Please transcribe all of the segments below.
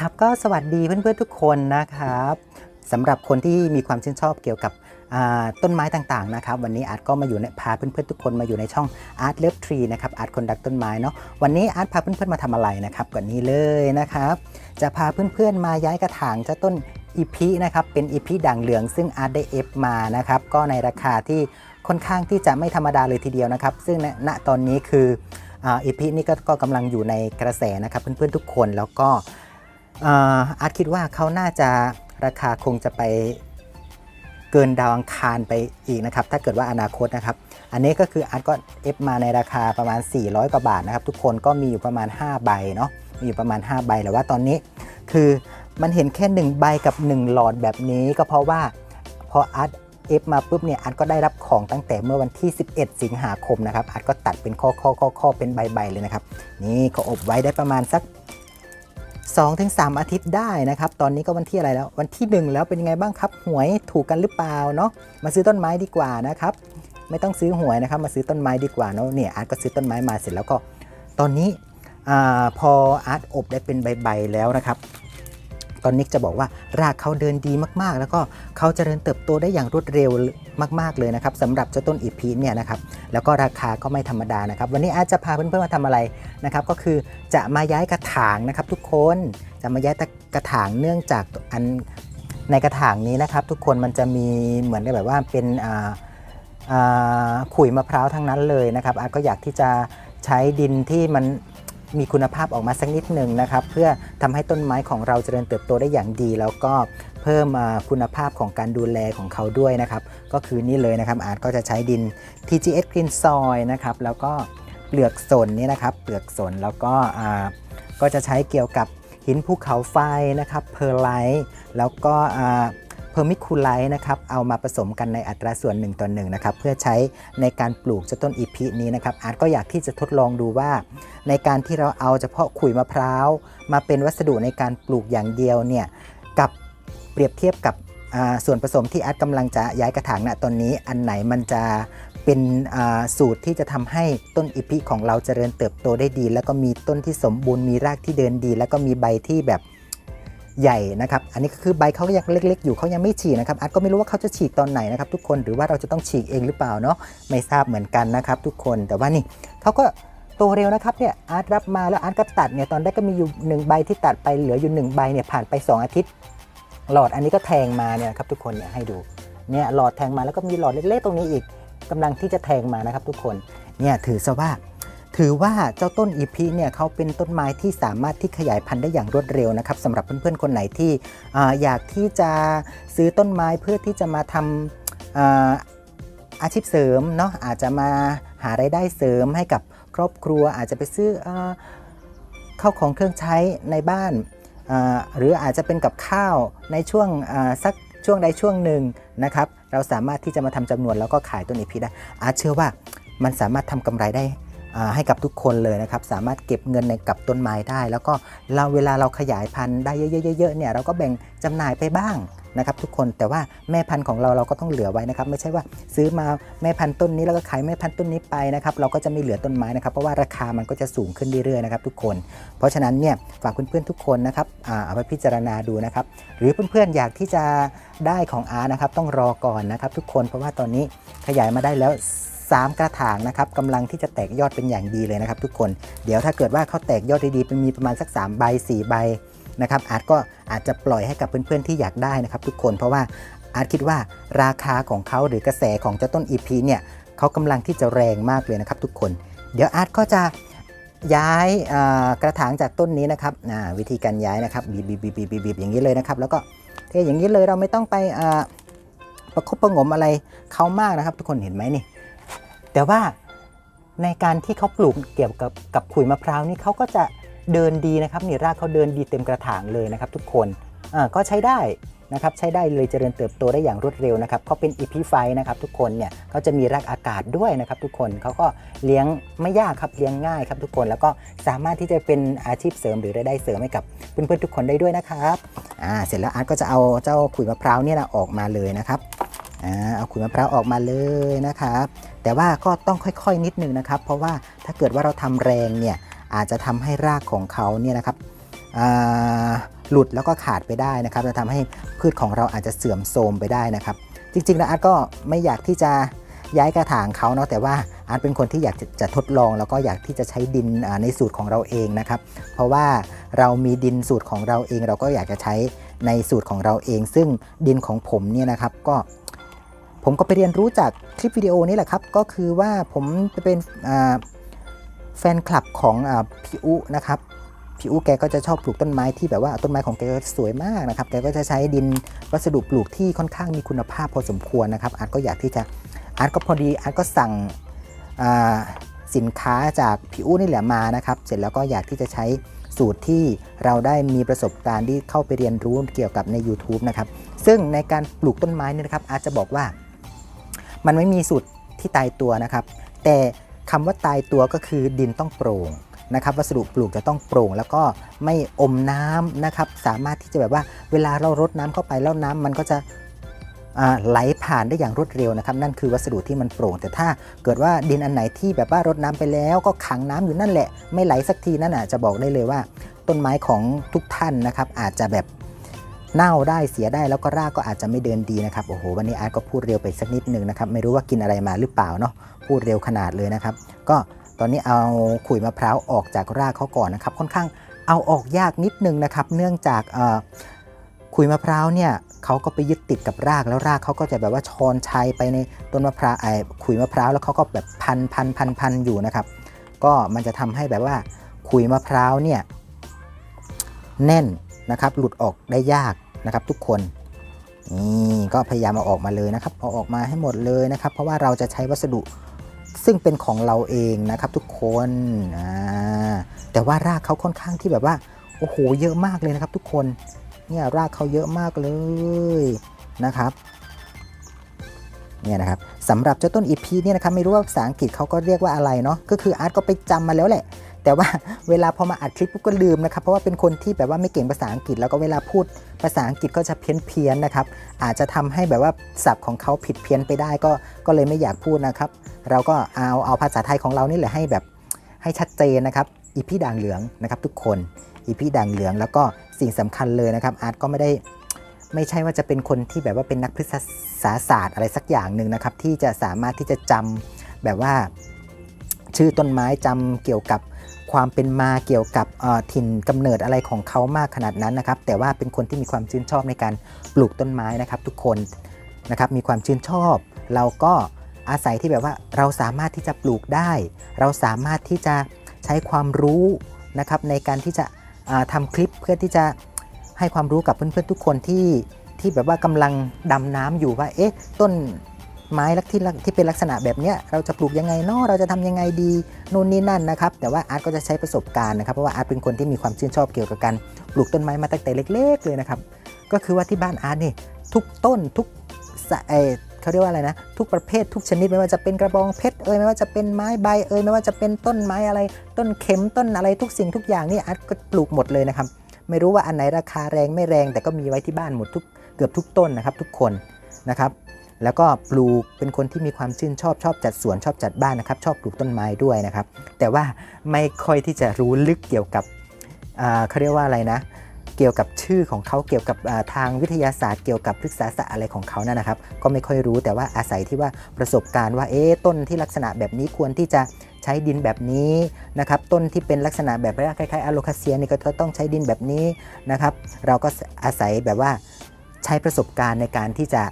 ครับก็สวัสดีเพื่อนๆทุกคนนะครับสำหรับคนที่มีความชื่นชอบเกี่ยวกับต้นไม้ต่างๆนะครับวันนี้อาร์ตก็มาอยู่ในพาเพื่อนๆทุกคนมาอยู่ในช่อง Art Love Tree นะครับอาร์ตคนรักต้นไม้เนาะวันนี้อาร์ตพาเพื่อนๆมาทำอะไรนะครับก่อนนี้เลยนะครับจะพาเพื่อนๆมาย้ายกระถางเจ้าต้นอีพีนะครับเป็นอีพีด่างเหลืองซึ่งอาร์ตได้เอฟมานะครับก็ในราคาที่ค่อนข้างที่จะไม่ธรรมดาเลยทีเดียวนะครับ ซึ่งณตอนนี้คืออีพีนี้ก็ก็กำลังอยู่ในกระแสนะครับเพื่อนๆทุกคนแล้วก็ อาอาร์ตคิดว่าเขาน่าจะราคาคงจะไปเกินดาวอังคารไปอีกนะครับ ถ้าเกิดว่าอนาคตนะครับ อันนี้ก็คืออาร์ตก็เอฟมาในราคาประมาณ 400 กว่าบาทนะครับ ทุกคนก็มีอยู่ประมาณ 5 ใบเนาะมีอยู่ประมาณ 5 ใบแต่ว่าตอนนี้ คือมันเห็นแค่ 1 ใบกับ 1 หลอดแบบนี้ก็เพราะว่าพออาร์ตเอฟมาปุ๊บเนี่ยอาร์ตก็ได้รับของตั้งแต่เมื่อวันที่ 11 สิงหาคมนะครับอาร์ตก็ตัดเป็นข้อข้อข้อข้อเป็นใบๆเลยนะครับ นี่ก็อบไว้ได้ประมาณสัก 2-3ถึงอาทิตย์ได้นะครับ ตอนนี้ก็วันที่อะไรแล้ว วันที่ 1 แล้วเป็นยังไงบ้างครับ หวยถูกกันหรือเปล่าเนาะ มาซื้อต้นไม้ดีกว่านะครับ ไม่ต้องซื้อหวยนะครับ มาซื้อต้นไม้ดีกว่าเนาะ เนี่ยอาร์ตก็ซื้อต้นไม้มาเสร็จแล้วก็ ตอนนี้อพออาร์ตอบได้เป็นใบๆแล้วนะครับ ตอนนี้จะบอกว่ารากเขาเดินดีมากๆ แล้วก็เขาเจริญเติบโตได้อย่างรวดเร็วมากๆเลยนะครับสำหรับเจ้าต้นอีพีเนี่ยนะครับแล้วก็ราคาก็ไม่ธรรมดานะครับ วันนี้อาร์ตจะพาเพื่อนๆมาทำอะไรนะครับ ก็คือจะมาย้ายกระถางนะครับ ทุกคนจะมาย้ายกระถางเนื่องจากอันในกระถางนี้นะครับ ทุกคนมันจะมีเหมือนกับแบบว่าเป็นขุยมะพร้าวทั้งนั้นเลยนะครับอาก็อยากที่จะใช้ดินที่มัน มีคุณภาพออกมาสักนิดหนึ่งนะครับ เพื่อทำให้ต้นไม้ของเราเจริญเติบโตได้อย่างดี แล้วก็เพิ่มอ่าคุณภาพของการดูแลของเขาด้วยนะครับ ก็คือนี่เลยนะครับอาร์ตก็จะใช้ดิน TGS Green Soil นะครับแล้วก็เปลือกสนนี่นะครับ เปลือกสนแล้วก็ก็จะใช้เกี่ยวกับหินภูเขาไฟนะครับเพอร์ไลท์แล้วก็ เพอร์มิคูไลท์นะครับเอามาผสมกันในอัตราส่วน1ต่อ1นะครับเพื่อใช้ในการปลูกเจ้าต้นอีพีนี้นะครับอาร์ตก็อยากที่จะทดลองดูว่า ในการที่เราเอาเฉพาะขุยมะพร้าว มาเป็นวัสดุในการปลูกอย่างเดียวเนี่ยกับเปรียบเทียบกับส่วนผสมที่อาร์ตกำลังจะย้ายกระถางณตอนนี้อันไหนมันจะเป็นสูตรที่จะทำให้ต้นอิพิของเราเจริญเติบโตได้ดี แล้วก็มีต้นที่สมบูรณ์มีรากที่เดินดี แล้วก็มีใบที่แบบ ใหญ่นะครับ อันนี้ก็คือใบเขาก็ยังเล็กๆ อยู่เขายังไม่ฉีกนะครับอาร์ตก็ไม่รู้ว่าเขาจะฉีกตอนไหนนะครับทุกคนหรือว่าเราจะต้องฉีกเองหรือเปล่าเนาะไม่ทราบเหมือนกันนะครับ ทุกคนแต่ว่านี่เขาก็โตเร็วนะครับเนี่ยอาร์ตรับมาแล้วอาร์ตก็ตัดเนี่ยตอนแรกก็มีอยู่หนึ่งใบที่ตัดไปเหลืออยู่หนึ่งใบเนี่ยผ่านไป 2 อาทิตย์ หลอดอันนี้ก็แทงมาเนี่ยครับทุกคนเนี่ยให้ดูเนี่ยหลอดแทงมาแล้วก็มีหลอดเล็กๆ ตรงนี้อีกกำลังที่จะแทงมานะครับทุกคนเนี่ยถือซะว่า ถือว่าเจ้าต้นอีพีเนี่ยเขาเป็นต้นไม้ที่สามารถที่ขยายพันธุ์ได้อย่างรวดเร็วนะครับสำหรับเพื่อนๆคนไหนที่ออยากที่จะซื้อต้นไม้เพื่อที่จะมาทำอาอาชีพเสริมเนาะอาจจะมาหารายได้เสริมให้กับครอบครัว อาจจะไปซื้อเออข้าของเครื่องใช้ในบ้านาหรืออาจจะเป็นกับข้าวในช่วงสักช่วงใดช่วงหนึ่งนะครับ เราสามารถที่จะมาทำจำนวนแล้วก็ขายต้นอีพีได้อาร์ตเชื่อว่ามันสามารถทำกำไรได้ ให้กับทุกคนเลยนะครับ สามารถเก็บเงินในกับต้นไม้ได้ แล้วก็เราเวลาเราขยายพันธุ์ได้เยอะๆเนี่ยเราก็แบ่งจำหน่ายไปบ้างนะครับทุกคนแต่ว่าแม่พันธุ์ของเราเราก็ต้องเหลือไว้นะครับ ไม่ใช่ว่าซื้อมาแม่พันธุ์ต้นนี้แล้วก็ขายแม่พันธุ์ต้นนี้ไปนะครับเราก็จะไม่เหลือต้นไม้นะครับเพราะว่าราคามันก็จะสูงขึ้นเรื่อยๆนะครับทุกคน เพราะฉะนั้นเนี่ยฝากเพื่อนๆทุกคนนะครับเอาไปพิจารณาดูนะครับ หรือเพื่อนๆอยากที่จะได้ของอาร์นะครับต้องรอก่อนนะครับทุกคนเพราะว่าตอนนี้ขยายมาได้แล้ว 3 กระถางนะครับกำลังที่จะแตกยอดเป็นอย่างดีเลยนะครับ ทุกคน เดี๋ยวถ้าเกิดว่าเขาแตกยอดดีๆเป็นมีประมาณสัก3ใบ4ใบนะครับอาร์ตก็อาจจะปล่อยให้กับเพื่อนๆที่อยากได้นะครับทุกคนเพราะว่าอาร์ตคิดว่าราคาของเขาหรือกระแสของเจ้าต้น EP เนี่ยเขากำลังที่จะแรงมากเลยนะครับทุกคน เดี๋ยวอาร์ตก็จะย้ายกระถางจากต้นนี้นะครับวิธีการย้ายนะครับบีบบีบบีบบีบอย่างนี้เลยนะครับ แล้วก็เทอย่างนี้เลยเราไม่ต้องไปประคบประงมอะไรเขามากนะครับ ทุกคนเห็นไหมนี่ แต่ว่าในการที่เขาปลูกเกี่ยวกับกับขุยมะพร้าวนี่เขาก็จะเดินดีนะครับนี่รากเขาเดินดีเต็มกระถางเลยนะครับทุกคนอ่าก็ใช้ได้นะครับใช้ได้เลยเจริญเติบโตได้อย่างรวดเร็วนะครับเขาเป็นอีพีไฟนะครับทุกคนเนี่ยเขาจะมีรากอากาศด้วยนะครับทุกคนเขาก็เลี้ยงไม่ยากครับเลี้ยงง่ายครับทุกคนแล้วก็สามารถที่จะเป็นอาชีพเสริมหรือรายได้เสริมให้กับเพื่อนๆทุกคนได้ด้วยนะครับอ่าเสร็จแล้วอาร์ตก็จะเอาเจ้าขุยมะพร้าวเนี่ยนะออกมาเลยนะครับ อ่าเอาขุยมะพร้าวออกมาเลยนะครับแต่ว่าก็ต้องค่อยๆนิดนึงนะครับ เพราะว่าถ้าเกิดว่าเราทำแรงเนี่ยอาจจะทำให้รากของเขาเนี่ยนะครับหลุดแล้วก็ขาดไปได้นะครับจะทำให้พืชของเราอาจจะเสื่อมโทรมไปได้นะครับ จริงๆแล้วอาร์ตก็ไม่อยากที่จะย้ายกระถางเขาเนาะแต่ว่าอาร์ตเป็นคนที่อยากจะจะทดลอง แล้วก็อยากที่จะใช้ดินในสูตรของเราเองนะครับ เพราะว่าเรามีดินสูตรของเราเอง เราก็อยากจะใช้ในสูตรของเราเอง ซึ่งดินของผมเนี่ยนะครับก็ ผมก็ไปเรียนรู้จากคลิปวิดีโอนี้แหละครับ ก็คือว่าผมจะเป็นแฟนคลับของอพี่อุนะครับพี่อุแกก็จะชอบปลูกต้นไม้ที่แบบว่าต้นไม้ของแกสวยมากนะครับแกก็จะใช้ดินวัสดุปลูกที่ค่อนข้างมีคุณภาพพอสมควรนะครับอาร์ตก็อยากที่จะอาร์ตก็พอดีอาร์ตก็สั่งสินค้าจากพี่อุนี่แหละมานะครับ เสร็จแล้วก็อยากที่จะใช้สูตรที่เราได้มีประสบการณ์ที่เข้าไปเรียนรู้เกี่ยวกับใน YouTube นะครับ ซึ่งในการปลูกต้นไม้นี่นะครับอาจจะบอกว่า มันไม่มีสูตรที่ตายตัวนะครับ แต่คำว่าตายตัวก็คือดินต้องโปร่งนะครับวัสดุปลูกจะต้องโปร่ง แล้วก็ไม่อมน้ำนะครับ สามารถที่จะแบบว่าเวลาเรารดน้ำเข้าไปแล้วน้ำมันก็จะไหลผ่านได้อย่างรวดเร็วนะครับ นั่นคือวัสดุที่มันโปร่ง แต่ถ้าเกิดว่าดินอันไหนที่แบบว่ารดน้ำไปแล้ว ก็ขังน้ำอยู่นั่นแหละ ไม่ไหลสักทีนั่นอะจะบอกได้เลยว่า ต้นไม้ของทุกท่านนะครับ อาจจะแบบ เน่าได้เสียได้แล้วก็รากก็อาจจะไม่เดินดีนะครับโอ้โหวันนี้อาร์ตก็พูดเร็วไปสักนิดหนึ่งนะครับไม่รู้ว่ากินอะไรมาหรือเปล่าเนาะพูดเร็วขนาดเลยนะครับ ก็ตอนนี้เอาขุยมะพร้าวออกจากรากเขาก่อนนะครับ ค่อนข้างเอาออกยากนิดนึงนะครับ เนื่องจากขุยมะพร้าวเนี่ยเขาก็ไปยึดติดกับรากแล้วรากเขาก็จะแบบว่าชอนชัยไปในต้นมะพร้าวไอ้ขุยมะพร้าวแล้วเขาก็แบบพันพันพันพันอยู่นะครับ ก็มันจะทำให้แบบว่าขุยมะพร้าวเนี่ยแน่น นะครับหลุดออกได้ยากนะครับทุกคนนี่ก็พยายามเอาออกมาเลยนะครับเอาออกมาให้หมดเลยนะครับ เพราะว่าเราจะใช้วัสดุซึ่งเป็นของเราเองนะครับทุกคนแต่ว่ารากเขาค่อนข้างที่แบบว่าโอ้โหเยอะมากเลยนะครับทุกคนเนี่ยรากเขาเยอะมากเลยนะครับเนี่ยนะครับสำหรับเจ้าต้นอีพีเนี่ยนะครับไม่รู้ว่าภาษาอังกฤษเขาก็เรียกว่าอะไรเนาะก็คืออาร์ตก็ไปจำมาแล้วแหละ แต่ว่าเวลาพอมาอัดคลิปปุ๊บก็ลืมนะครับ เพราะว่าเป็นคนที่แบบว่าไม่เก่งภาษาอังกฤษ แล้วก็เวลาพูดภาษาอังกฤษก็จะเพี้ยนเพียนนะครับ อาจจะทำให้แบบว่าศัพท์ของเขาผิดเพี้ยนไปได้ก็ก็เลยไม่อยากพูดนะครับ เราก็เอาเอาภาษาไทยของเรานี่แหละให้แบบให้ชัดเจนนะครับ อีพีด่างเหลืองนะครับทุกคนอีพีด่างเหลือง แล้วก็สิ่งสำคัญเลยนะครับ อาร์ตก็ไม่ได้ไม่ใช่ว่าจะเป็นคนที่แบบว่าเป็นนักพฤกษาศาสตร์อะไรสักอย่างหนึ่งนะครับ ที่จะสามารถที่จะจำแบบว่าชื่อต้นไม้จำเกี่ยวกับ ความเป็นมาเกี่ยวกับถิ่นกำเนิดอะไรของเขามากขนาดนั้นนะครับ แต่ว่าเป็นคนที่มีความชื่นชอบในการปลูกต้นไม้นะครับ ทุกคนนะครับมีความชื่นชอบ เราก็อาศัยที่แบบว่าเราสามารถที่จะปลูกได้ เราสามารถที่จะใช้ความรู้นะครับในการที่จะอ่าทำคลิปเพื่อที่จะให้ความรู้กับเพื่อนๆทุกคนที่ที่แบบว่ากำลังดำน้ำอยู่ว่าเอ๊ะต้น ไม้ลักที่ที่เป็นลักษณะแบบเนี้ยเราจะปลูกยังไงเนาะเราจะทำยังไงดีนู่นนี่นั่นนะครับแต่ว่าอาร์ตก็จะใช้ประสบการณ์นะครับเพราะว่าอาร์ตเป็นคนที่มีความชื่นชอบเกี่ยวกับการปลูกต้นไม้มาตั้งแต่เล็ก ๆ เลยนะครับก็คือว่าที่บ้านอาร์ตนี่ทุกต้นทุกเอเขาเรียกว่าอะไรนะทุกประเภททุกชนิดไม่ว่าจะเป็นกระบองเพชรเอ่ยไม่ว่าจะเป็นไม้ใบเอ่ยไม่ว่าจะเป็นต้นไม้อะไร ต้นเข็มต้นอะไรทุกสิ่งทุกอย่างนี่อาร์ตก็ปลูกหมดเลยนะครับไม่รู้ว่าอันไหนราคาแรงไม่แรงแต่ก็มีไว้ที่บ้านหมดทุกเกือบทุกต้นนะครับทุกคนนะครับ แล้วก็ปลูกเป็นคนที่มีความชื่นชอบชอบจัดสวนชอบจัดบ้านนะครับ ชอบปลูกต้นไม้ด้วยนะครับ แต่ว่าไม่ค่อยที่จะรู้ลึกเกี่ยวกับเขาเรียกว่าอะไรนะ เกี่ยวกับชื่อของเขาเกี่ยวกับทางวิทยาศาสตร์เกี่ยวกับพฤกษาศาสตร์อะไรของเขานั่นนะครับ ก็ไม่ค่อยรู้แต่ว่าอาศัยที่ว่าประสบการณ์ว่าเอ๊ต้นที่ลักษณะแบบนี้ควรที่จะใช้ดินแบบนี้นะครับต้นที่เป็นลักษณะแบบคล้ายๆอะโลคาเซียนี่ก็ต้องใช้ดินแบบนี้นะครับ เราก็อาศัยแบบว่าใช้ประสบการณ์ในการที่จะ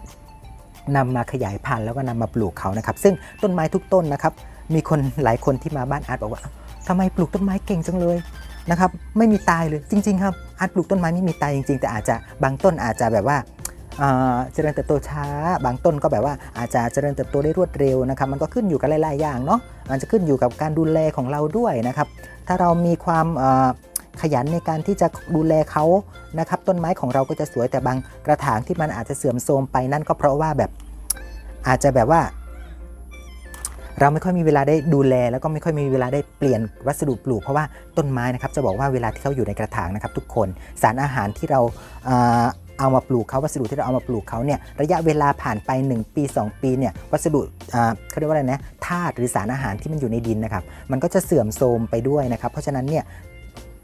นำมาขยายพันธุ์แล้วก็นำมาปลูกเขานะครับ ซึ่งต้นไม้ทุกต้นนะครับ มีคนหลายคนที่มาบ้านอาร์ตบอกว่าอ้าวทำไมปลูกต้นไม้เก่งจังเลยนะครับ ไม่มีตายเลยจริง ๆ ครับอาร์ตปลูกต้นไม้ไม่มีตายจริง ๆ แต่อาจจะบางต้นอาจจะแบบว่าเจริญเติบโตช้า บางต้นก็แบบว่าอาจจะเจริญเติบโตได้รวดเร็วนะครับมันก็ขึ้นอยู่กับหลาย ๆ อย่างเนาะมันจะขึ้นอยู่กับการดูแลของเราด้วยนะครับ ถ้าเรามีความ ขยันในการที่จะดูแลเขานะครับต้นไม้ของเราก็จะสวยแต่บางกระถางที่มันอาจจะเสื่อมโทรมไปนั่นก็เพราะว่าแบบอาจจะแบบว่า เราไม่ค่อยมีเวลาได้ดูแล แล้วก็ไม่ค่อยมีเวลาได้เปลี่ยนวัสดุปลูกเพราะว่าต้นไม้นะครับจะบอกว่าเวลาที่เขาอยู่ในกระถางนะครับ ทุกคนสารอาหารที่เราเอามาปลูกเขาวัสดุที่เราเอามาปลูกเขาเนี่ยระยะเวลาผ่านไป 1 ปี 2 ปีเนี่ยวัสดุอ่าเขาเรียกว่าอะไรนะธาตุหรือสารอาหารที่มันอยู่ในดินนะครับมันก็จะเสื่อมโทรมไปด้วยนะครับ เพราะฉะนั้นเนี่ย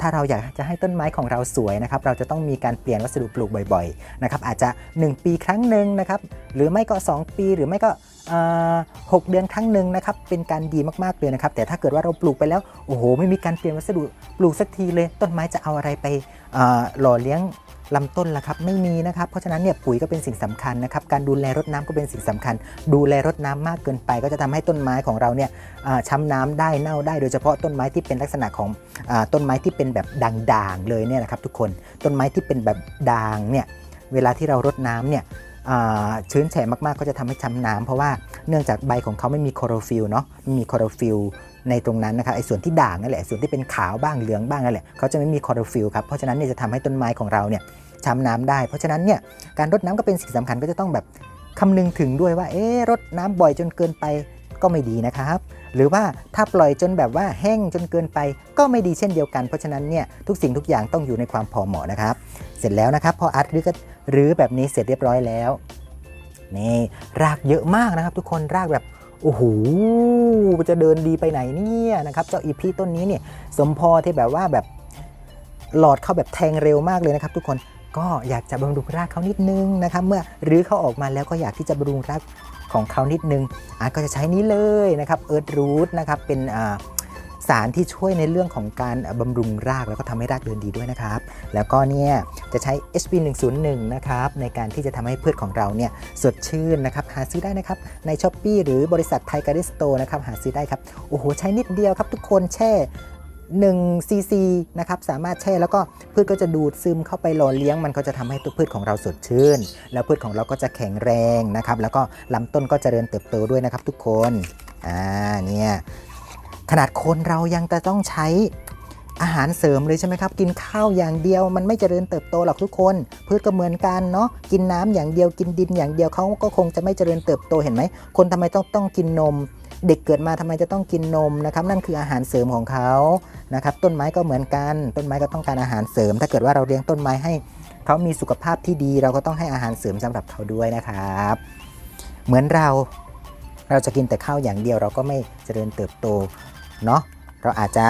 ถ้าเราอยากจะให้ต้นไม้ของเราสวยนะครับ เราจะต้องมีการเปลี่ยนวัสดุปลูกบ่อยๆนะครับ อาจจะ 1 ปีครั้งหนึ่งนะครับ หรือไม่ก็ 2 ปีหรือไม่ก็หกเดือนครั้งหนึ่งนะครับ เป็นการดีมากๆเลยนะครับ แต่ถ้าเกิดว่าเราปลูกไปแล้ว โอ้โห ไม่มีการเปลี่ยนวัสดุปลูกสักทีเลย ต้นไม้จะเอาอะไรไปหล่อเลี้ยง ลำต้นล่ะครับไม่มีนะครับ เพราะฉะนั้นเนี่ยปุ๋ยก็เป็นสิ่งสำคัญนะครับ การดูแลรดน้ำก็เป็นสิ่งสำคัญ ดูแลรดน้ำมากเกินไป ก็จะทำให้ต้นไม้ของเราเนี่ยช้ำน้ำได้เน่าได้ โดยเฉพาะต้นไม้ที่เป็นลักษณะของอต้นไม้ที่เป็นแบบด่างๆเลยเนี่ยนะครับทุกคน ต้นไม้ที่เป็นแบบด่างเนี่ย เวลาที่เรารดน้ำเนี่ยชื้นแฉะมากๆ ก็จะทำให้ช้ำน้ำเพราะว่าเนื่องจากใบของเขาไม่มีคลอโรฟิลเนาะม่มีคลอโรฟิล ในตรงนั้นนะครับไอ้ส่วนที่ด่างนั่นแหละส่วนที่เป็นขาวบ้างเหลืองบ้างนั่นแหละเขาจะไม่มีคลอโรฟิลครับเพราะฉะนั้นเนี่ยจะทำให้ต้นไม้ของเราเนี่ยช้ำน้ำได้ เพราะฉะนั้นเนี่ยการรดน้ำก็เป็นสิ่งสำคัญก็จะต้องแบบคำนึงถึงด้วยว่าเอ๊รดน้ำบ่อยจนเกินไปก็ไม่ดีนะครับ หรือว่าถ้าปล่อยจนแบบว่าแห้งจนเกินไปก็ไม่ดีเช่นเดียวกัน เพราะฉะนั้นเนี่ยทุกสิ่งทุกอย่างต้องอยู่ในความพอเหมาะนะครับ เสร็จแล้วนะครับพออัดหรือก็หรือแบบนี้เสร็จเรียบร้อยแล้วนี่รากเยอะมากนะครับ ทุกคนรากแบบ โอ้โหจะเดินดีไปไหนเนี่ยนะครับเจ้าอีพีต้นนี้เนี่ยสมพอที่แบบว่าแบบหลอดเข้าแบบแทงเร็วมากเลยนะครับ ทุกคนก็อยากจะบำรุงรากเขานิดนึงนะครับเมื่อรื้อเขาออกมาแล้วก็อยากที่จะบำรุงรากของเขานิดนึงอาจก็จะใช้นี้เลยนะครับเอิร์ธรูทนะครับเป็นอ่า สารที่ช่วยในเรื่องของการบำรุงรากแล้วก็ทำให้รากเดินดีด้วยนะครับ แล้วก็เนี่ยจะใช้ HP 101นะครับในการที่จะทำให้พืชของเราเนี่ยสดชื่นนะครับหาซื้อได้นะครับใน s h อ p e e หรือบริษัทไทยการิสโตนะครับหาซื้อได้ครับโอ้โหใช้นิดเดียวครับทุกคนแช่1ซีซีนะครับสามารถแช่แล้วก็พืชก็จะดูดซึมเข้าไปหล่อเลี้ยง มันก็จะทำให้ตัวพืชของเราสดชื่น แล้วพืชของเราก็จะแข็งแรงนะครับแล้วก็ลำต้นก็จเจริญเติบโตด้วยนะครับทุกคนอ่าเนี่ย ขนาดคนเรายังจะต้องใช้อาหารเสริมเลยใช่ไหมครับ กินข้าวอย่างเดียวมันไม่เจริญเติบโตหรอกทุกคน พืชก็เหมือนกันเนาะกินน้ำอย่างเดียวกินดินอย่างเดียวเขาก็คงจะไม่เจริญเติบโตเห็นไหม คนทำไมต้องต้องกินนม เด็กเกิดมาทำไมจะต้องกินนมนะครับนั่นคืออาหารเสริมของเขานะครับต้นไม้ก็เหมือนกัน ต้นไม้ก็ต้องการอาหารเสริม ถ้าเกิดว่าเราเลี้ยงต้นไม้ให้เขามีสุขภาพที่ดี เราก็ต้องให้อาหารเสริมสำหรับเขาด้วยนะครับ เหมือนเราเราจะกินแต่ข้าวอย่างเดียวเราก็ไม่เจริญเติบโต เนาะเราอาจจะ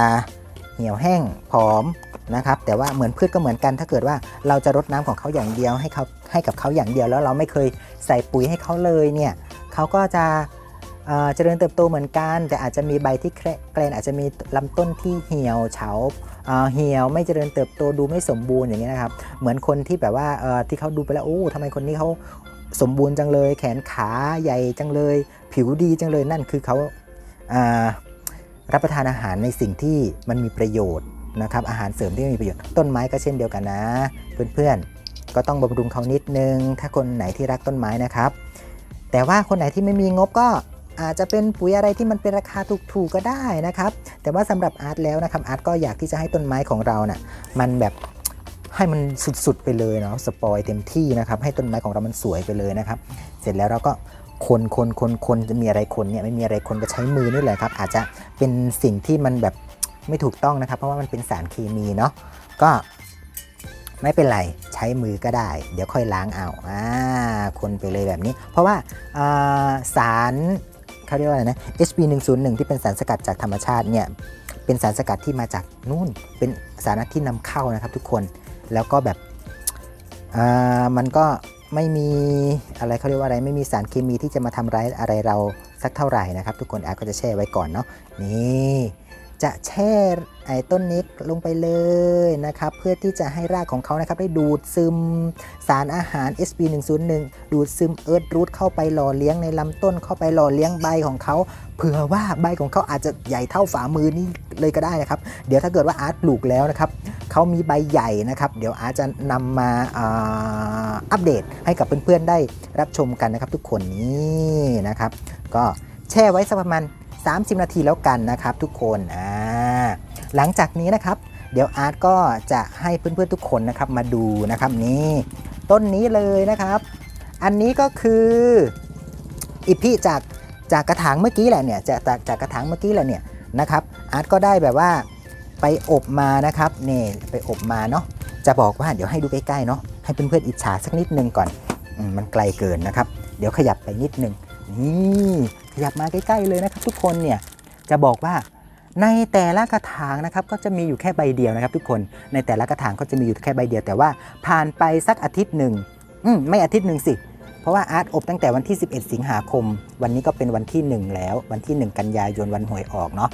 เหี่ยวแห้งผอมนะครับ แต่ว่าเหมือนพืชก็เหมือนกัน ถ้าเกิดว่าเราจะรดน้ำของเขาอย่างเดียวให้เขาให้กับเขาอย่างเดียวแล้วเราไม่เคยใส่ปุ๋ยให้เขาเลยเนี่ยเขาก็จะเจริญเติบโตเหมือนกัน แต่อาจจะมีใบที่แคระแกลนอาจจะมีลำต้นที่เหี่ยวเฉาเหี่ยวไม่เจริญเติบโตดูไม่สมบูรณ์อย่างเงี้นะครับ เหมือนคนที่แบบว่าที่เขาดูไปแล้วโอ้ทำไมคนนี้เขาสมบูรณ์จังเลย แขนขาใหญ่จังเลย ผิวดีจังเลยนั่นคือเขาอ่า รับประทานอาหารในสิ่งที่มันมีประโยชน์นะครับอาหารเสริมที่มีประโยชน์ต้นไม้ก็เช่นเดียวกันนะ เพื่อนๆ ก็ต้องบำรุงเขานิดนึง ถ้าคนไหนที่รักต้นไม้นะครับ แต่ว่าคนไหนที่ไม่มีงบก็อาจจะเป็นปุ๋ยอะไรที่มันเป็นราคาถูกๆก็ได้นะครับ แต่ว่าสำหรับอาร์ตแล้วนะครับอาร์ตก็อยากที่จะให้ต้นไม้ของเราน่ะมันแบบให้มันสุดๆไปเลยเนาะสปอยเต็มที่นะครับให้ต้นไม้ของเรามันสวยไปเลยนะครับ เสร็จแล้วเราก็ คนคนคนคนจะมีอะไรคนเนี่ยไม่มีอะไรคนก็ใช้มือนี่แหละครับ อาจจะเป็นสิ่งที่มันแบบไม่ถูกต้องนะครับ เพราะว่ามันเป็นสารเคมีเนาะก็ไม่เป็นไรใช้มือก็ได้ เดี๋ยวค่อยล้างเอาอ่าคนไปเลยแบบนี้ เพราะว่าาสารเขาเรียกว่าอะไรนะ HB 101ที่เป็นสารสกัดจากธรรมชาติเนี่ยเป็นสารสกัดที่มาจากนู่น เป็นสารที่นำเข้านะครับทุกคนแล้วก็แบบมันก็ ไม่มีอะไรเขาเรียกว่าอะไรไม่มีสารเคมีที่จะมาทำร้ายอะไรเราสักเท่าไหร่นะครับ ทุกคนแอปก็จะแช่ไว้ก่อนเนาะนี่ จะแช่ไอ้ต้นนี้ลงไปเลยนะครับ เพื่อที่จะให้รากของเขานะครับ ได้ดูดซึมสารอาหาร SB 101ดูดซึมเอิร์ธรูทเข้าไปหล่อเลี้ยงในลำต้นเข้าไปหล่อเลี้ยงใบของเขาเผื่อว่าใบของเขาอาจจะใหญ่เท่าฝ่ามือนี่เลยก็ได้นะครับ เดี๋ยวถ้าเกิดว่าอาร์ตปลูกแล้วนะครับเขามีใบใหญ่นะครับ เดี๋ยวอาจจะนำมาอ่าอัปเดตให้กับเพื่อนๆได้รับชมกันนะครับ ทุกคนนี่นะครับ ก็แช่ไว้สักประมาณ 30 นาทีแล้วกันนะครับทุกคนอ่าหลังจากนี้นะครับ เดี๋ยวอาร์ตก็จะให้เพื่อนๆทุกคนนะครับมาดูนะครับนี่ต้นนี้เลยนะครับ อันนี้ก็คืออิพิจากจากกระถางเมื่อกี้แหละเนี่ยจากจากจากกระถางเมื่อกี้แหละเนี่ยนะครับอาร์ตก็ได้แบบว่าไปอบมานะครับนี่ไปอบมาเนาะจะบอกว่าเดี๋ยวให้ดูใกล้ๆเนาะให้เพื่อนๆอิจฉาสักนิดนึงก่อนอมมันไกลเกินนะครับ เดี๋ยวขยับไปนิดนึงนี่ ขยับมาใกล้ๆเลยนะครับ ทุกคนเนี่ยจะบอกว่าในแต่ละกระถางนะครับก็จะมีอยู่แค่ใบเดียวนะครับ ทุกคนในแต่ละกระถางก็จะมีอยู่แค่ใบเดียว แต่ว่าผ่านไปสักอาทิตย์หนึ่งอืมไม่อาทิตย์หนึ่งสิเพราะว่าอาร์ตอบตั้งแต่วันที่ 11 สิงหาคม วันนี้ก็เป็นวันที่ 1 แล้ว วันที่ 1 กันยายนวันหวยออกเนาะ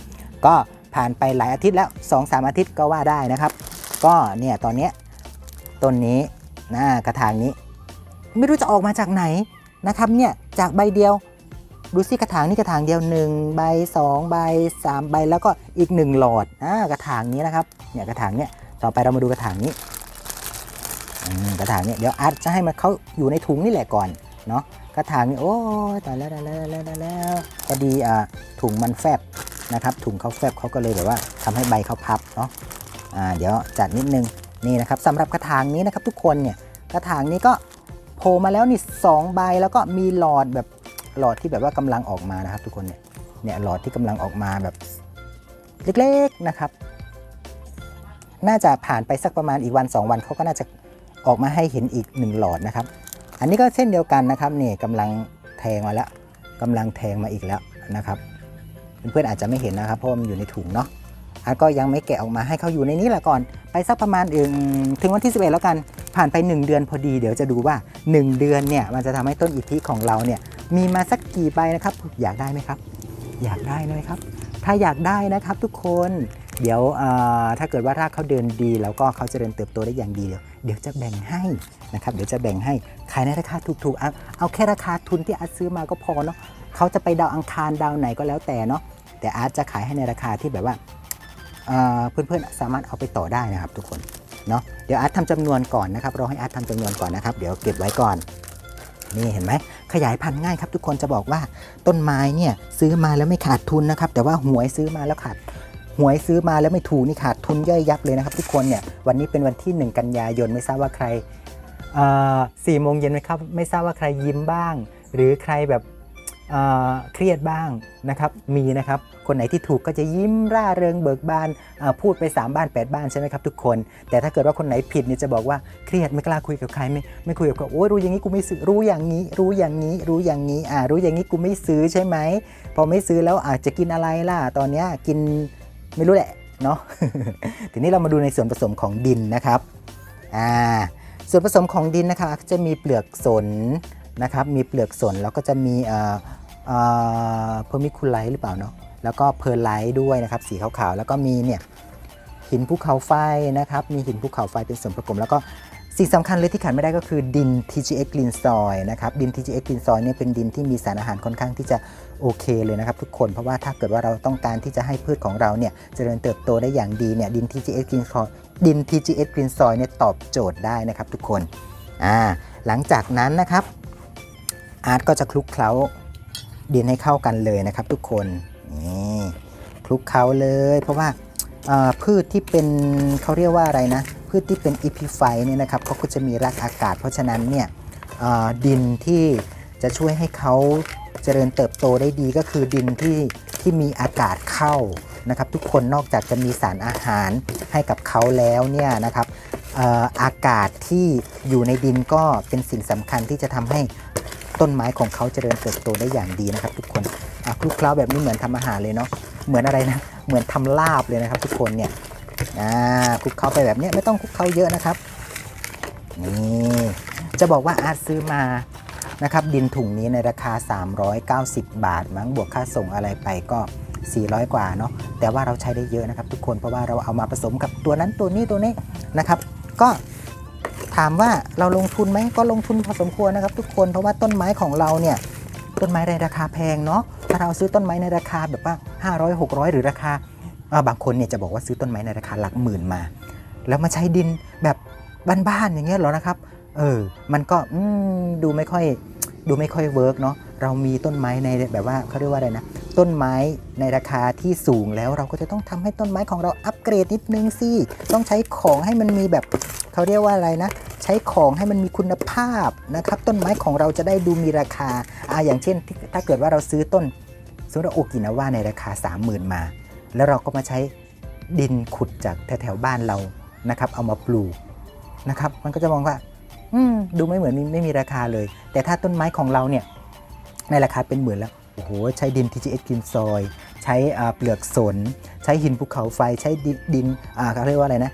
ก็ผ่านไปหลายอาทิตย์แล้ว 2-3 อาทิตย์ก็ว่าได้นะครับ ก็เนี่ยตอนเนี้ยต้นนี้นะกระถางนี้ ไม่รู้จะออกมาจากไหนนะครับเนี่ยจากใบเดียว ดูสิกระถางนี่กระถางเดียว1ใบ2ใบ3ใบแล้วก็อีก 1 หลอดอ่ากระถางนี้นะครับเนี่ยกระถางเนี้ยต่อไปเรามาดูกระถางนี้กระถางเนี้ยเดี๋ยวอาร์ตจะให้มันเขาอยู่ในถุงนี่แหละก่อนเนาะกระถางนี้โอ้ตายแล้วตายแล้วตายแล้วตายแล้วพอดีอ่าถุงมันแฟบนะครับถุงเขาแฟบเขาก็เลยแบบว่าทำให้ใบเขาพับเนาะอ่าเดี๋ยวจัดนิดนึงนี่นะครับสำหรับกระถางนี้นะครับทุกคนเนี่ยกระถางนี้ก็โผล่มาแล้วนี่สองใบแล้วก็มีหลอดแบบ หลอดที่แบบว่ากำลังออกมานะครับ ทุกคนเนี่ยเนี่ยหลอดที่กำลังออกมาแบบเล็กๆนะครับ น่าจะผ่านไปสักประมาณอีกวัน 2 วันเขาก็น่าจะออกมาให้เห็นอีก 1 หลอดนะครับ อันนี้ก็เช่นเดียวกันนะครับนี่กำลังแทงมาแล้วกำลังแทงมาอีกแล้วนะครับเพื่อนๆอาจจะไม่เห็นนะครับเพราะมันอยู่ในถุงเนาะ อาร์ตก็ยังไม่แกะออกมาให้เขาอยู่ในนี้แหละก่อน ไปสักประมาณอืมถึงวันที่ 11 แล้วกัน ผ่านไป 1 เดือนพอดี เดี๋ยวจะดูว่า 1 เดือนเนี่ยมันจะทำให้ต้นอิทธิของเราเนี่ยมีมาสักกี่ใบนะครับ อยากได้ไหมครับ อยากได้ไหมครับ ถ้าอยากได้นะครับทุกคนเดี๋ยวถ้าเกิดว่ารากเขาเดินดี แล้วก็เขาจเจริญเติบโตได้อย่างดีเดี๋ยวเดี๋ยวจะแบ่งให้นะครับเดี๋ยวจะแบ่งให้ขายในราคาถูกๆเอาเอาแค่ราคาทุนที่อาร์ตซื้อมาก็พอเนาะเขาจะไปดาวอังคารดาวไหนก็แล้วแต่เนาะแต่อาร์ตจะขายให้ในราคาที่แบบว่า เพื่อนๆสามารถเอาไปต่อได้นะครับทุกคนเนาะเดี๋ยวอาร์ตทำจำนวนก่อนนะครับเรอให้อาร์ตทำจำนวนก่อนนะครับ เดี๋ยวเก็บไว้ก่อนนี่เห็นไหมขยายพันธุ์ง่ายครับ ทุกคนจะบอกว่าต้นไม้เนี่ยซื้อมาแล้วไม่ขาดทุนนะครับ แต่ว่าหวยซื้อมาแล้วขาดหวยซื้อมาแล้วไม่ถูกนี่ขาดทุนย่อยยับเลยนะครับ ทุกคนเนี่ยวันนี้เป็นวันที่ 1 กันยายนไม่ทราบว่าใครสี่โมงเย็นไหมครับ ไม่ทราบว่าใครยิ้มบ้าง หรือใครแบบ เครียดบ้างนะครับมีนะครับคนไหนที่ถูกก็จะยิ้มร่าเริงเบิกบานพูดไป 3 บ้าน 8 บ้านใช่ไหมครับทุกคน แต่ถ้าเกิดว่าคนไหนผิดเนี่ยจะบอกว่าเครียดไม่กล้าคุยกับใครไม่ไม่คุยกับใครโอ้รู้อย่างนี้กูไม่ซื้อรู้อย่างนี้ รู้อย่างนี้รู้อย่างนี้อ่ารู้อย่างนี้กูไม่ซื้อใช่ไหมพอไม่ซื้อแล้วอาจจะกินอะไรล่ะตอนนี้กินไม่รู้แหละเนาะทีนี้เรามาดูในส่วนผสมของดินนะครับอ่าส่วนผสมของดินนะครับจะมีเปลือกสนนะครับมีเปลือกสนแล้วก็จะมีเอ่อ เพอร์มิคูไลท์หรือเปล่าเนาะแล้วก็เพอร์ไลท์ด้วยนะครับสีขาวๆแล้วก็มีเนี่ยหินภูเขาไฟนะครับมีหินภูเขาไฟเป็นส่วนประกอบแล้วก็สิ่งสำคัญเลยที่ขาดไม่ได้ก็คือดิน TGX Green Soil นะครับดิน TGX Green Soil เนี่ยเป็นดินที่มีสารอาหารค่อนข้างที่จะโอเคเลยนะครับทุกคนเพราะว่าถ้าเกิดว่าเราต้องการที่จะให้พืชของเราเนี่ยเจริญเติบโตได้อย่างดีเนี่ยดิน TGX Green Soil ดิน TGX Green Soil เนี่ยตอบโจทย์ได้นะครับทุกคนอ่าหลังจากนั้นนะครับอาร์ตก็จะคลุกเคล้า ดินให้เข้ากันเลยนะครับ ทุกคนนี่คลุกเคล้าเลย เพราะว่าพืชที่เป็นเขาเรียกว่าอะไรนะ พืชที่เป็นอีพิไฟเนี่ยนะครับเขาก็จะมีรากอากาศ เพราะฉะนั้นเนี่ยดินที่จะช่วยให้เขาเจริญเติบโตได้ดีก็คือดินที่ที่มีอากาศเข้านะครับ ทุกคนนอกจากจะมีสารอาหารให้กับเขาแล้วเนี่ยนะครับเอ่ออากาศที่อยู่ในดินก็เป็นสิ่งสำคัญที่จะทำให้ ต้นไม้ของเขาเจริญเติบโตได้อย่างดีนะครับ ทุกคนอะคลุกเคล้าแบบนี้เหมือนทำอาหารเลยเนาะเหมือนอะไรนะ เหมือนทำลาบเลยนะครับ ทุกคนเนี่ยอ่าคลุกเคล้าไปแบบนี้ไม่ต้องคลุกเคล้าเยอะนะครับนี่จะบอกว่าอาร์ตซื้อมานะครับดินถุงนี้ในราคา 390 บาท มั้งบวกค่าส่งอะไรไปก็ 400 กว่าเนาะแต่ว่าเราใช้ได้เยอะนะครับ ทุกคนเพราะว่าเราเอามาผสมกับตัวนั้นตัวนี้ตัวนี้นะครับ ก็ามว่าเราลงทุนไหมก็ลงทุนพอสมควรนะครับ ทุกคนเพราะว่าต้นไม้ของเราเนี่ยต้นไม้ในราคาแพงเนาะถ้าเราซื้อต้นไม้ในราคาแบบว่า 500 600 หรือราคาบางคนเนี่ยจะบอกว่าซื้อต้นไม้ในราคาหลักหมื่นมา แล้วมาใช้ดินแบบบ้านๆอย่างเงี้ยหรอนะครับเออมันก็ดูไม่ค่อยดูไม่ค่อยเวิร์กเนาะเรามีต้นไม้ในแบบว่าเขาเรียกว่าอะไรนะ ต้นไม้ในราคาที่สูงแล้วเราก็จะต้องทำให้ต้นไม้ของเราอัปเกรดนิดนึงสิ ต้องใช้ของให้มันมีแบบเขาเรียกว่าอะไรนะ ใช้ของให้มันมีคุณภาพนะครับ ต้นไม้ของเราจะได้ดูมีราคาอ่าอย่างเช่น ถ้าเกิดว่าเราซื้อต้นสมมติโอกินาว่าในราคา 30,000 มา แล้วเราก็มาใช้ดินขุดจากแถวๆบ้านเรานะครับ เอามาปลูกนะครับ มันก็จะมองว่า อืมดูไม่เหมือนมีไม่มีราคาเลย แต่ถ้าต้นไม้ของเราเนี่ยในราคาเป็นหมื่นแล้ว โอ้โหใช้ดิน TGS Green Soil ใช้เปลือกสน ใช้หินภูเขาไฟ ใช้ดินอ่าเขาเรียกว่าอะไรนะ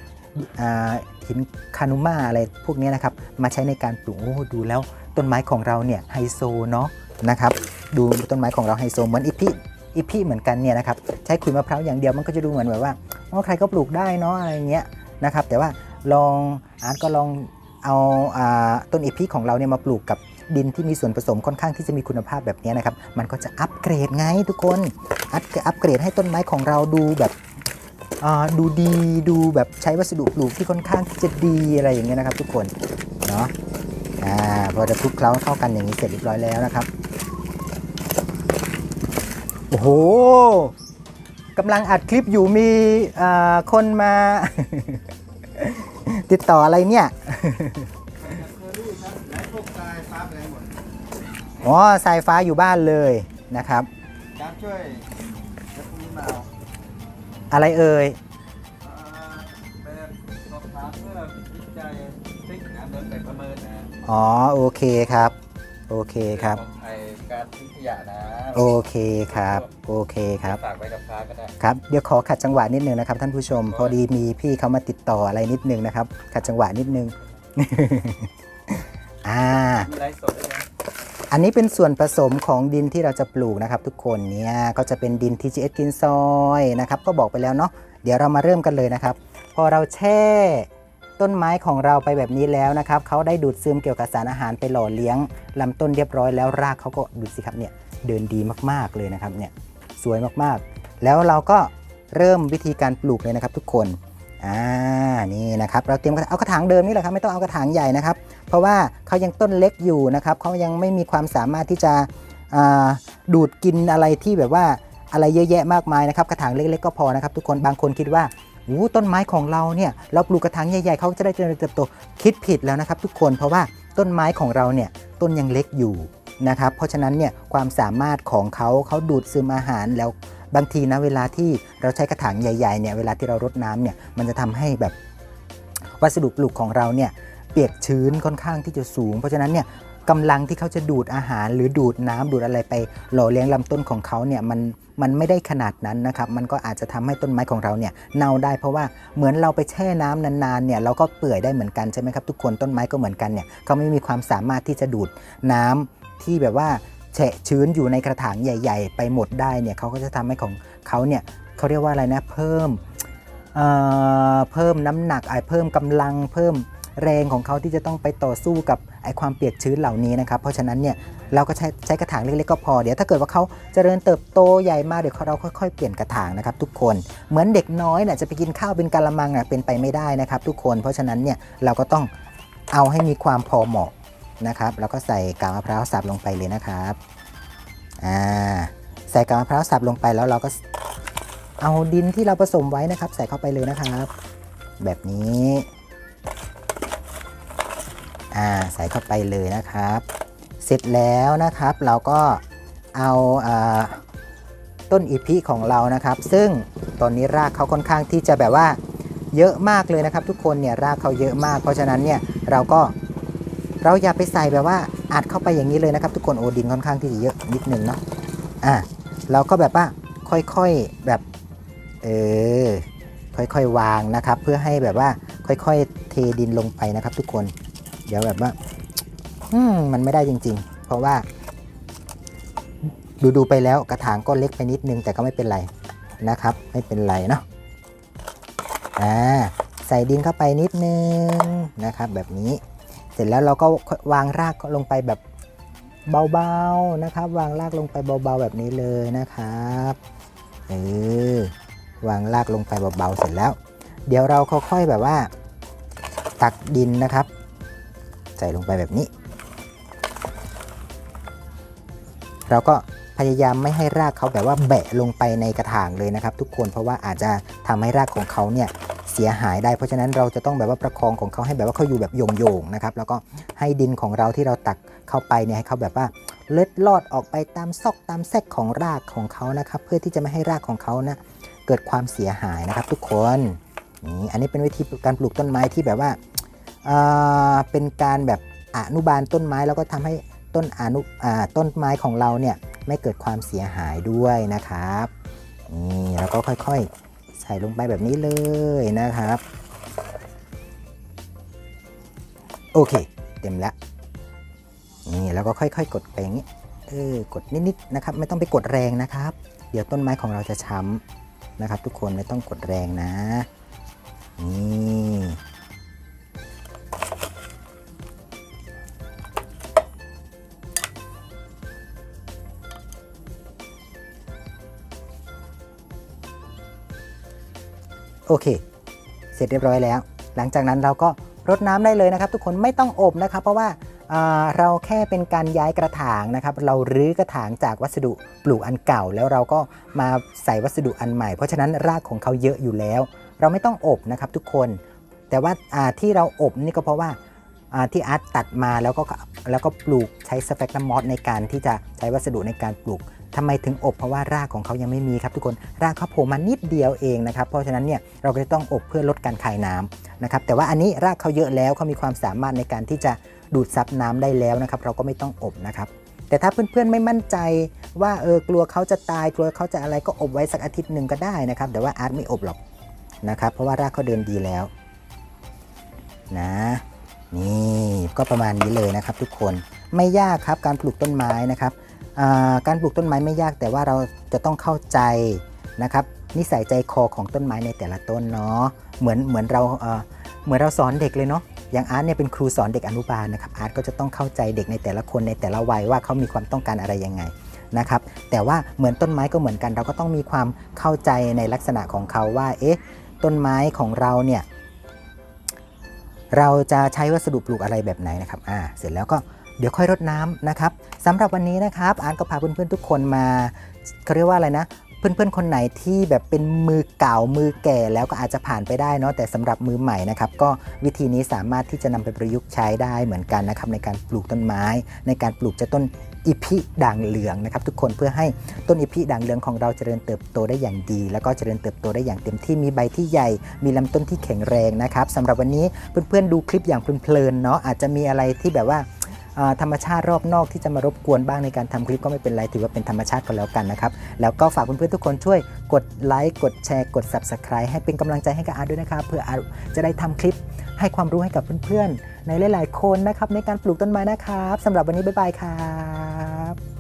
หินคานุมาอะไรพวกนี้นะครับ มาใช้ในการปลูกโอ้ดูแล้วต้นไม้ของเราเนี่ยไฮโซเนาะนะครับ ดูต้นไม้ของเราไฮโซเหมือนอีพีอีพีเหมือนกันเนี่ยนะครับใช้ขุยมะพร้าวอย่างเดียวมันก็จะดูเหมือนแบบว่าอ๋อใครก็ปลูกได้เนาะอะไรเงี้ยนะครับ แต่ว่าลองอาร์ตก็ลองเอาอาต้นอีพีของเราเนี่ยมาปลูกกับ ดินที่มีส่วนผสมค่อนข้างที่จะมีคุณภาพแบบนี้นะครับ มันก็จะอัปเกรดไงทุกคนอัปอัปเกรดให้ต้นไม้ของเราดูแบบอ่าดูดีดูแบบใช้วัสดุปลูกที่ค่อนข้างที่จะดีอะไรอย่างเงี้ยนะครับทุกคนเนาะอ่าพอจะคลุกเคล้าเข้ากันอย่างนี้เสร็จเรียบร้อยแล้วนะครับโอ้โหกำลังอัดคลิปอยู่มีอ่าคนมา ติดต่ออะไรเนี่ย อ๋อสายฟ้าอยู่บ้านเลยนะครับการช่วยแล้วพรุ่งนี้มาเอาอะไรเอ่ยอ่าเป็นสอบถามเพื่อวิจัยทิ้งนะเหมือนเป็นประเมินนะอ๋อโอเคครับ โอเคครับไอการทิ้งขยะนะโอเคครับ โอเคครับ ฝากไว้กับค้าก็ได้ ครับเดี๋ยวขอขัดจังหวะนิดนึงนะครับท่านผู้ชม พอดีมีพี่เขามาติดต่ออะไรนิดนึงนะครับ ขัดจังหวะนิดนึง อ่า มีไลฟ์สดด้วยนะ อันนี้เป็นส่วนผสมของดินที่เราจะปลูกนะครับ ทุกคนเนี่ยก็จะเป็นดิน TGS กินซอยนะครับ ก็บอกไปแล้วเนาะเดี๋ยวเรามาเริ่มกันเลยนะครับ พอเราแช่ต้นไม้ของเราไปแบบนี้แล้วนะครับเขาได้ดูดซึมเกี่ยวกับสารอาหารไปหล่อเลี้ยงลำต้นเรียบร้อยแล้วรากเขาก็ดูสิครับเนี่ยเดินดีมากๆเลยนะครับเนี่ยสวยมากๆ แล้วเราก็เริ่มวิธีการปลูกเลยนะครับ ทุกคน อ่านี่นะครับเราเตรียมเอากระถางเดิมนี่แหละครับไม่ต้องเอากระถางใหญ่นะครับ เพราะว่าเขายังต้นเล็กอยู่นะครับเขายังไม่มีความสามารถที่จะดูดกินอะไรที่แบบว่าอะไรเยอะแยะมากมายนะครับกระถางเล็กๆก็พอนะครับ ทุกคนบางคนคิดว่าอู้ต้นไม้ของเราเนี่ยเราปลูกกระถางใหญ่ๆเขาจะได้เจริญเติบโตคิดผิดแล้วนะครับ ทุกคนเพราะว่าต้นไม้ของเราเนี่ยต้นยังเล็กอยู่นะครับเพราะฉะนั้นเนี่ยความสามารถของเขาเขาดูดซึมอาหารแล้ว บางทีนะเวลาที่เราใช้กระถางใหญ่ๆเนี่ยเวลาที่เรารดน้ำเนี่ยมันจะทำให้แบบวัสดุปลูกของเราเนี่ยเปียกชื้นค่อนข้างที่จะสูง เพราะฉะนั้นเนี่ยกำลังที่เขาจะดูดอาหารหรือดูดน้ำดูดอะไรไป หล่อเลี้ยงลำต้นของเขาเนี่ยมันมันไม่ได้ขนาดนั้นนะครับมันก็อาจจะทำให้ต้นไม้ของเราเนี่ยเน่าได้เพราะว่าเหมือนเราไปแช่น้ำนานๆเนี่ยเราก็เปื่อยได้เหมือนกันใช่ไหมครับทุกคนต้นไม้ก็เหมือนกันเนี่ยเขาไม่มีความสามารถที่จะดูดน้ำที่แบบว่า แฉะชื้นอยู่ในกระถางใหญ่ ๆ ไปหมดได้เนี่ยเขาก็จะทำให้ของเขาเนี่ยเขาเรียกว่าอะไรนะเพิ่มเอ่อเพิ่มน้ำหนักไอ้เพิ่มกำลัง เพิ่มแรงของเขาที่จะต้องไปต่อสู้กับไอ้ความเปียกชื้นเหล่านี้นะครับ เพราะฉะนั้นเนี่ยเราก็ใช้ใช้กระถางเล็กๆก็พอเดี๋ยวถ้าเกิดว่าเขาเจริญเติบโตใหญ่มากเดี๋ยวเราค่อยๆเปลี่ยนกระถางนะครับทุกคนเหมือนเด็กน้อยน่ะจะไปกินข้าวเป็นกะละมังน่ะเป็นไปไม่ได้นะครับ ทุกคนเพราะฉะนั้นเนี่ยเราก็ต้องเอาให้มีความพอเหมาะ นะครับ แล้วก็ใส่กากมะพร้าวสับลงไปเลยนะครับอ่าใส่กากมะพร้าวสับลงไปแล้วเราก็เอาดินที่เราผสมไว้นะครับ ใส่เข้าไปเลยนะครับ แบบนี้อ่าใส่เข้าไปเลยนะครับ เสร็จแล้วนะครับเราก็เอาอาต้นอีพีของเรานะครับ ซึ่งตอนนี้รากเขาค่อนข้างที่จะแบบว่าเยอะมากเลยนะครับ ทุกคนเนี่ยรากเขาเยอะมาก เพราะฉะนั้นเนี่ยเราก็ เราอย่าไปใส่แบบว่าอัดเข้าไปอย่างนี้เลยนะครับ ทุกคนโอดินค่อนข้างที่จะเยอะนิดนึงเนาะอะเราก็แบบว่าค่อยๆแบบเออค่อยๆวางนะครับ เพื่อให้แบบว่าค่อยๆ เทดินลงไปนะครับ ทุกคนเดี๋ยวแบบว่าอืมมันไม่ได้จริง ๆ เพราะว่า ดูๆไปแล้วกระถางก็เล็กไปนิดนึง แต่ก็ไม่เป็นไรนะครับ ไม่เป็นไรเนาะอ่าใส่ดินเข้าไปนิดนึงนะครับ แบบนี้ เสร็จแล้วเราก็วางรากลงไปแบบเบาๆนะครับ วางรากลงไปเบาๆแบบนี้เลยนะครับเออวางรากลงไปเบาๆเสร็จแล้ว เดี๋ยวเราค่อยๆแบบว่า ตักดินนะครับ ใส่ลงไปแบบนี้ เราก็พยายามไม่ให้รากเขาแบบว่าแบะลงไปในกระถางเลยนะครับ ทุกคนเพราะว่าอาจจะทำให้รากของเขาเนี่ย เสียหายได้ เพราะฉะนั้นเราจะต้องแบบว่าประคองของเขาให้แบบว่าเขาอยู่แบบโยงๆนะครับแล้วก็ให้ดินของเราที่เราตักเข้าไปเนี่ยให้เขาแบบว่าเล็ดลอดออกไปตามซอกตามแซกของรากของเขานะครับเพื่อที่จะไม่ให้รากของเขานะเกิดความเสียหายนะครับ ทุกคนนี่อันนี้เป็นวิธีการปลูกต้นไม้ที่แบบว่าอ่าเป็นการแบบอนุบาลต้นไม้แล้วก็ทำให้ต้นอนุอต้นไม้ของเราเนี่ยไม่เกิดความเสียหายด้วยนะครับนี่แล้วก็ค่อย ใส่ลงไปแบบนี้เลยนะครับ โอเค เต็มแล้วนี่แล้วก็ค่อยๆ กดไปอย่างนี้เออกดนิดๆนะครับ ไม่ต้องไปกดแรงนะครับ เดี๋ยวต้นไม้ของเราจะช้ำนะครับ ทุกคนไม่ต้องกดแรงนะนี่ โอเค เสร็จเรียบร้อยแล้ว หลังจากนั้นเราก็รดน้ำได้เลยนะครับ ทุกคนไม่ต้องอบนะครับ เพราะว่าเราแค่เป็นการย้ายกระถางนะครับ เรารื้อกระถางจากวัสดุปลูกอันเก่า แล้วเราก็มาใส่วัสดุอันใหม่ เพราะฉะนั้นรากของเขาเยอะอยู่แล้ว เราไม่ต้องอบนะครับทุกคน แต่ว่าาที่เราอบนี่ก็เพราะว่าาที่อาร์ตตัดมาแล้วก็แล้วก็ปลูกใช้สเปกนัมมอสในการที่จะใช้วัสดุในการปลูก ทำไมถึงอบเพราะว่ารากของเขายังไม่มีครับทุกคนรากเขาโผล่มานิดเดียวเองนะครับเพราะฉะนั้นเนี่ยเราก็จะต้องอบเพื่อลดการคายน้ำนะครับแต่ว่าอันนี้รากเขาเยอะแล้วเขามีความสามารถในการที่จะดูดซับน้ำได้แล้วนะครับ เราก็ไม่ต้องอบนะครับแต่ถ้าเพื่อนๆไม่มั่นใจว่าเออกลัวเขาจะตายกลัวเขาจะอะไรก็อบไว้สักอาทิตย์หนึ่งก็ได้นะครับแต่ว่าอาร์ตไม่อบหรอกนะครับ เพราะว่ารากเขาเดินดีแล้วนะนี่ก็ประมาณนี้เลยนะครับทุกคนไม่ยากครับการปลูกต้นไม้นะครับ การปลูกต้นไม้ไม่ยากแต่ว่าเราจะต้องเข้าใจนะครับนิสัยใจคอของต้นไม้ในแต่ละต้นเนาะเหมือนเหมือนเราเหมือนเราสอนเด็กเลยเนาะอย่างอาร์ตเนี่ยเป็นครูสอนเด็กอนุบาลนะครับอาร์ตก็จะต้องเข้าใจเด็กในแต่ละคนในแต่ละวัยว่าเขามีความต้องการอะไรยังไงนะครับแต่ว่าเหมือนต้นไม้ก็เหมือนกัน เราก็ต้องมีความเข้าใจในลักษณะของเขาว่าเอ๊ะต้นไม้ของเราเนี่ยเราจะใช้วัสดุปลูกอะไรแบบไหนนะครับอ่าเสร็จแล้วก็ เดี๋ยวค่อยรดน้ำนะครับสำหรับวันนี้นะครับอาร์ตก็พาเพื่อนๆทุกคนมาเขาเรียกว่าอะไรนะเพื่อนๆ คนไหนที่แบบเป็นมือเก่ามือแก่แล้วก็อาจจะผ่านไปได้เนาะแต่สำหรับมือใหม่นะครับก็วิธีนี้สามารถที่จะนำไปประยุกต์ใช้ได้เหมือนกันนะครับในการปลูกต้นไม้ ในการปลูกจะต้นอิพิด่างเหลืองนะครับทุกคนเพื่อให้ต้นอิพิด่างเหลืองของเราเจริญเติบโตได้อย่างดี แล้วก็เจริญเติบโตได้อย่างเต็มที่มีใบที่ใหญ่ มีลำต้นที่แข็งแรงนะครับสำหรับวันนี้เพื่อนๆดูคลิปอย่างเพลินๆเนาะอาจจะมีอะไรที่แบบว่า ธรรมชาติรอบนอกที่จะมารบกวนบ้างในการทำคลิปก็ไม่เป็นไรถือว่าเป็นธรรมชาติก็แล้วกันนะครับ แล้วก็ฝากเพื่อนๆทุกคนช่วยกดไลค์กดแชร์กด Subscribe ให้เป็นกำลังใจให้กับอาร์ด้วยนะครับเพื่ออาร์จะได้ทำคลิปให้ความรู้ให้กับเพื่อนๆในหลาย ๆ คนนะครับในการปลูกต้นไม้นะครับสำหรับวันนี้บ๊ายบายครับ